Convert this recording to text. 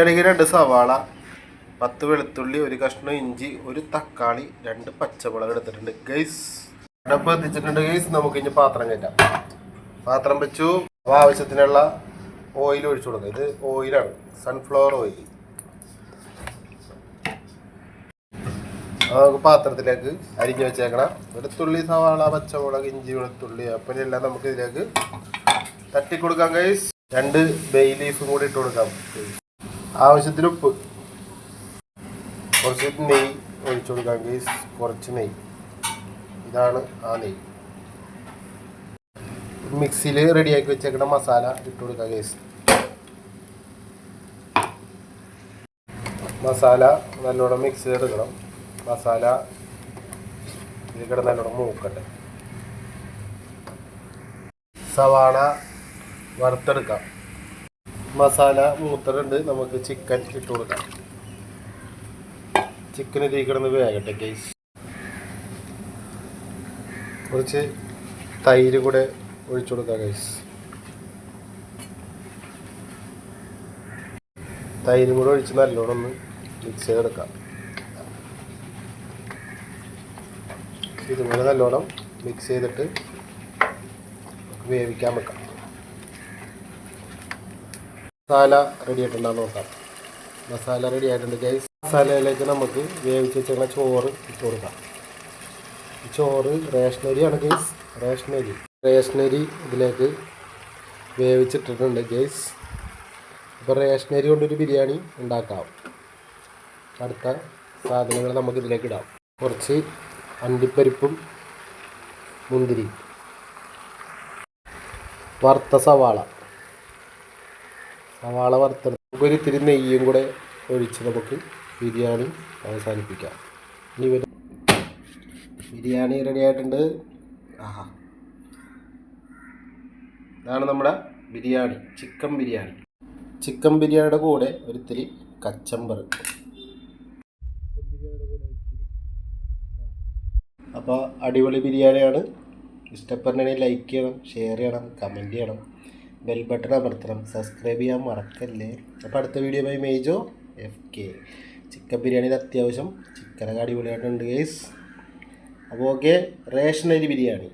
അല്ലെങ്കിൽ രണ്ട് സവാള പത്ത് വെളുത്തുള്ളി ഒരു കഷ്ണം ഇഞ്ചി ഒരു തക്കാളി രണ്ട് പച്ചമുളക് എടുത്തിട്ടുണ്ട്. ഗൈസ് അടുപ്പ് എത്തിച്ചിട്ടുണ്ട്. ഗൈസ് നമുക്ക് ഇനി പാത്രം കയറ്റാം. പാത്രം വെച്ചു. ആവശ്യത്തിനുള്ള ഓയിൽ ഒഴിച്ചു കൊടുക്കുക ഇത് ഓയിലാണ് സൺഫ്ലവർ ഓയിൽ നമുക്ക് പാത്രത്തിലേക്ക് അരിഞ്ഞു വെച്ചേക്കണം. വെളുത്തുള്ളി സവാള പച്ചമുളക് ഇഞ്ചി വെളുത്തുള്ളി അപ്പം എല്ലാം നമുക്ക് ഇതിലേക്ക് തട്ടിക്കൊടുക്കാം ഗൈസ് രണ്ട് ബേ ലീഫും കൂടി ഇട്ട് കൊടുക്കാം. ആവശ്യത്തിന് ഉപ്പ്. കുറച്ച് നെയ്യ് ഒഴിച്ചു കൊടുക്കാം ഗൈസ് കുറച്ച് നെയ്യ്. ഇതാണ് ആ നെയ്യ്. മിക്സിയിൽ റെഡിയാക്കി വെച്ചേക്കുന്ന മസാല ഇട്ട് കൊടുക്കാം ഗൈസ് മസാല നല്ലോണം മിക്സ് ചെയ്തെടുക്കണം. മസാല ഇതിൽ കിടന്ന് നല്ലോണം മൂക്കട്ടെ. സവാള വറുത്തെടുക്കാം. മസാല മൂത്രണ്ട് നമുക്ക് ചിക്കൻ ഇട്ട് കൊടുക്കാം. ചിക്കൻ ഇതിൽ കിടന്ന് വേകട്ടെ ഗൈസ് കുറച്ച് തൈര് കൂടെ ഒഴിച്ചു കൊടുക്കാം ഗൈസ് തൈരും കൂടെ ഒഴിച്ച് നല്ലോണം ഒന്ന് മിക്സ് ചെയ്തെടുക്കാം. ഇതുപോലെ നല്ലോണം മിക്സ് ചെയ്തിട്ട് വേവിക്കാൻ വെക്കാം. മസാല റെഡി ആയിട്ടുണ്ടാകുന്ന നോക്കാം. മസാല റെഡി ആയിട്ടുണ്ട് ഗൈസ് മസാലയിലേക്ക് നമുക്ക് വേവിച്ച് വെച്ചിട്ടുള്ള ചോറ് ഇട്ട് കൊടുക്കാം. ചോറ് റേഷനരിയാണ് ഗൈസ് റേഷനരി. റേഷനരി ഇതിലേക്ക് വേവിച്ചിട്ടിട്ടുണ്ട് ഗൈസ് അപ്പോൾ റേഷനരി കൊണ്ടൊരു ബിരിയാണി ഉണ്ടാക്കാം. അടുത്ത സാധനങ്ങൾ നമുക്ക് ഇതിലേക്ക് ഇടാം. കുറച്ച് അണ്ടിപ്പരിപ്പും മുന്തിരി വറുത്ത സവാള. സവാള വറുത്തെടുത്ത് ഒരു ഇത്തിരി നെയ്യും കൂടെ ഒഴിച്ച് നമുക്ക് ബിരിയാണി അവസാനിപ്പിക്കാം. ഇനി ബിരിയാണി റെഡി ആയിട്ടുണ്ട്. ആഹാ. ഇതാണ് നമ്മുടെ ബിരിയാണി ചിക്കൻ ബിരിയാണി. ചിക്കൻ ബിരിയാണിയുടെ കൂടെ ഒരിത്തിരി കച്ചമ്പർ. അപ്പോൾ അടിപൊളി ബിരിയാണിയാണ്. ഇഷ്ടപ്പെടണമെങ്കിൽ ലൈക്ക് ചെയ്യണം ഷെയർ ചെയ്യണം കമന്റ് ചെയ്യണം. ബെൽ ബട്ടൺ അമർത്തണം സബ്സ്ക്രൈബ് ചെയ്യാൻ മറക്കല്ലേ. അപ്പോൾ അടുത്ത video bye Mejo F K chicken ബിരിയാണിയിൽ അത്യാവശ്യം. ചിക്കനൊക്കെ അടിപൊളിയായിട്ടുണ്ട് ഗേസ് അപ്പോൾ ഓക്കെ റേഷനരി ബിരിയാണി.